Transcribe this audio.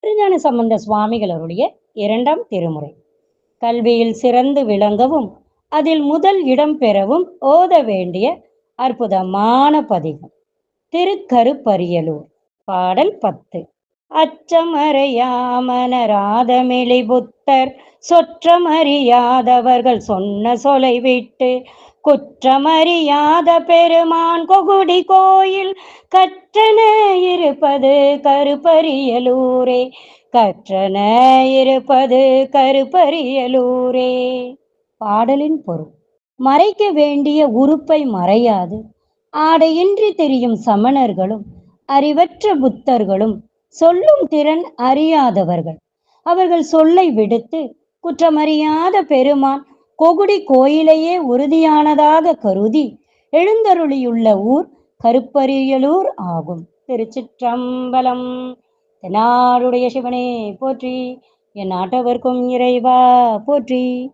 திருஞான சம்பந்த சுவாமிகளருடைய இரண்டாம் திருமுறை. கல்வியில் சிறந்து விளங்கவும் அதில் முதல் இடம் பெறவும் ஓத வேண்டிய அற்புதமான பதிகம். திருக்கருப்பரியலூர் பாடல் பத்து. அச்சமறையாமனராதமிழி புத்தர் சொற்றமறியாதவர்கள் சொன்ன சொலை விட்டு குற்றமறியாத பெருமான் கொகுடி கோயில் கற்றன இருப்பது கருப்பரியலூரே கற்றன இருப்பது கருப்பரியலூரே. பாடலின் பொருள் மறைக்க வேண்டிய உறுப்பை மறையாது. ஆடையின்றி தெரியும் சமணர்களும் அறிவற்ற புத்தர்களும் சொல்லும் திறன் அறியாதவர்கள். அவர்கள் சொல்லை விடுத்து குற்றமறியாத பெருமான் கொகுடி கோயிலையே உறுதியானதாக கருதி எழுந்தருளியுள்ள ஊர் கருப்பரியலூர் ஆகும். திருச்சிற்றம்பலம். தென்னாடுடைய சிவனே போற்றி. என் நாட்டவர்க்கும் இறைவா போற்றி.